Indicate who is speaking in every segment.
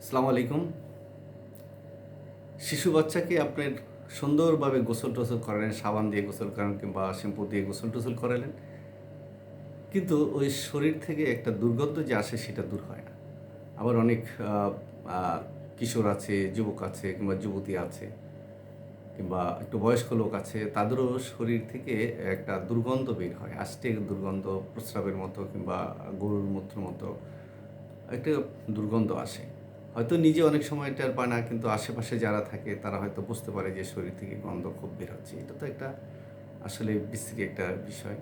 Speaker 1: আসসালামু আলাইকুম। শিশু বাচ্চাকে আপনার সুন্দরভাবে গোসল টোসল করালেন, সাবান দিয়ে গোসল করেন কিংবা শ্যাম্পু দিয়ে গোসল টোসল করালেন। কিন্তু ওই শরীর থেকে একটা দুর্গন্ধ যে আসে সেটা দূর হয় না। আবার অনেক কিশোর আছে, যুবক আছে কিংবা যুবতী আছে কিংবা একটু বয়স্ক লোক আছে, তাদেরও শরীর থেকে একটা দুর্গন্ধ বের হয় আষ্টে দুর্গন্ধ, প্রস্রাবের মতো কিংবা গরুর মূত্র মতো একটা দুর্গন্ধ আসে। হয়তো নিজে অনেক সময় টের পায় না, কিন্তু আশেপাশে যারা থাকে, তারা হয়তো বুঝতে পারে যে শরীর থেকে গন্ধ খুব বের হচ্ছে। এটা তো একটা আসলে বিশ্রী একটা বিষয়।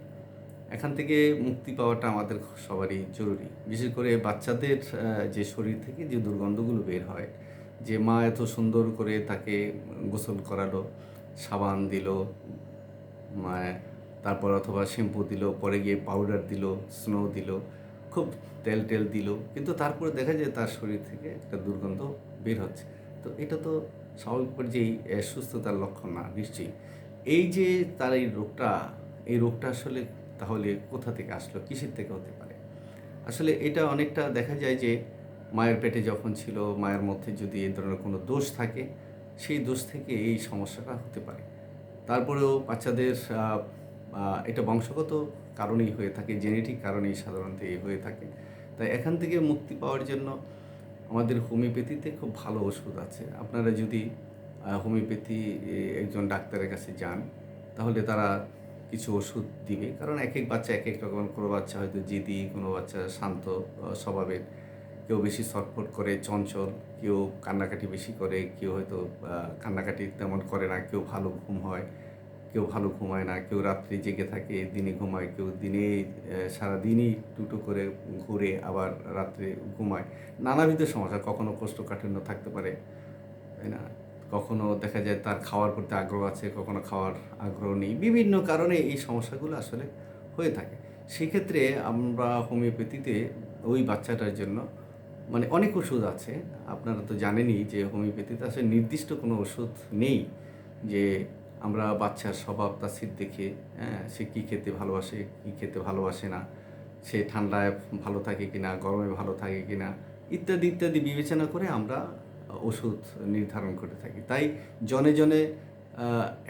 Speaker 1: এখান থেকে মুক্তি পাওয়াটা আমাদের সবারই জরুরি। বিশেষ করে বাচ্চাদের যে শরীর থেকে যে দুর্গন্ধগুলো বের হয়, যে মা এত সুন্দর করে তাকে গোসল করালো, সাবান দিল মানে তারপর অথবা শ্যাম্পু দিল, পরে গিয়ে পাউডার দিল স্নো দিল খুব তেল টেল দিল, কিন্তু তারপরে দেখা যায় তার শরীর থেকে একটা দুর্গন্ধ বের হচ্ছে। তো এটা তো স্বাভাবিক পর্যায়েই সুস্থতার লক্ষণ না, নিশ্চয়ই। এই যে তার এই রোগটা এই রোগটা আসলে তাহলে কোথা থেকে আসলো? কিসের থেকে হতে পারে? আসলে এটা অনেকটা দেখা যায় যে, মায়ের পেটে যখন ছিল, মায়ের মধ্যে যদি এই ধরনের কোনো দোষ থাকে, সেই দোষ থেকে এই সমস্যাটা হতে পারে। তারপরেও বাচ্চাদের এটা বংশগত কারণেই হয়ে থাকে জেনেটিক কারণেই সাধারণত এই হয়ে থাকে। তাই এখান থেকে মুক্তি পাওয়ার জন্য আমাদের হোমিওপ্যাথিতে খুব ভালো ওষুধ আছে। আপনারা যদি হোমিওপ্যাথি একজন ডাক্তারের কাছে যান, তাহলে তারা কিছু ওষুধ দিবে। কারণ এক এক বাচ্চা এক এক রকম কোনো বাচ্চা হয়তো জিদি, কোনো বাচ্চা শান্ত স্বভাবের। কেউ বেশি ছটফট করে, চঞ্চল, কেউ কান্নাকাটি বেশি করে, কেউ হয়তো কান্নাকাটি তেমন করে না, কেউ ভালো ঘুম হয়। কেউ ভালো ঘুমায় না, কেউ রাত্রি জেগে থাকে, দিনে ঘুমায়, কেউ দিনে সারাদিনই টুটু করে ঘুরে আবার রাত্রে ঘুমায়। নানাবিধ সমস্যা, কখনো কোষ্ঠকাঠিন্য থাকতে পারে, তাই না? কখনো দেখা যায় তার খাওয়ার প্রতি আগ্রহ আছে, কখনো খাওয়ার আগ্রহ নেই। বিভিন্ন কারণে এই সমস্যাগুলো আসলে হয়ে থাকে। সেক্ষেত্রে আমরা হোমিওপ্যাথিতে ওই বাচ্চাটার জন্য মানে অনেক ওষুধ আছে, আপনারা তো জানেনই যে হোমিওপ্যাথিতে আসলে নির্দিষ্ট কোনো ওষুধ নেই যে আমরা বাচ্চার স্বভাব তাসির দেখে হ্যাঁ সে কী খেতে ভালোবাসে, কী খেতে ভালোবাসে না, সে ঠান্ডায় ভালো থাকে কি না গরমে ভালো থাকে কি না ইত্যাদি ইত্যাদি বিবেচনা করে আমরা ওষুধ নির্ধারণ করে থাকি। তাই জনে জনে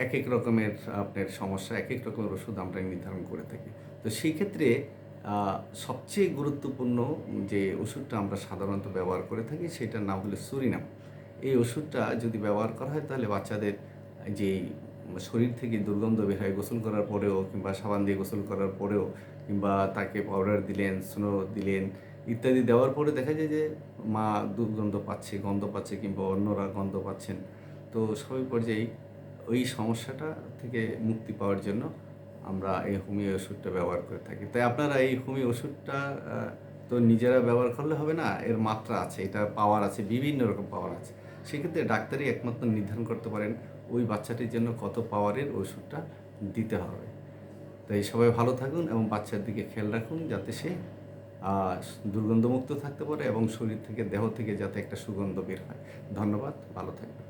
Speaker 1: এক এক রকমের আপনার সমস্যা এক এক রকমের ওষুধ আমরা নির্ধারণ করে থাকি। তো সেই ক্ষেত্রে সবচেয়ে গুরুত্বপূর্ণ যে ওষুধটা আমরা সাধারণত ব্যবহার করে থাকি, সেটার নাম হলো সুরিনাম। এই ওষুধটা যদি ব্যবহার করা হয়, তাহলে বাচ্চাদের যে শরীর থেকে দুর্গন্ধ বের হয়, গোসল করার পরেও কিংবা সাবান দিয়ে গোসল করার পরেও কিংবা তাকে পাউডার দিলেন, স্নো দিলেন ইত্যাদি দেওয়ার পরে দেখা যায় যে মা দুর্গন্ধ পাচ্ছে, গন্ধ পাচ্ছে কিংবা অন্যরা গন্ধ পাচ্ছেন। তো সবই পর্যায়ে ওই সমস্যাটা থেকে মুক্তি পাওয়ার জন্য আমরা এই হোমিও ওষুধটা ব্যবহার করে থাকি। তাই আপনারা এই হোমিও ওষুধটা তো নিজেরা ব্যবহার করলে হবে না, এর মাত্রা আছে, এটা পাওয়ার আছে, বিভিন্ন রকম পাওয়ার আছে। সেক্ষেত্রে ডাক্তারই একমাত্র নির্ধারণ করতে পারেন ওই বাচ্চাটির জন্য কত পাওয়ারের ওষুধটা দিতে হবে। তাই সবাই ভালো থাকুন এবং বাচ্চার দিকে খেয়াল রাখুন যাতে সে দুর্গন্ধমুক্ত থাকতে পারে এবং শরীর থেকে, দেহ থেকে যাতে একটা সুগন্ধ বের হয়। ধন্যবাদ, ভালো থাকবেন।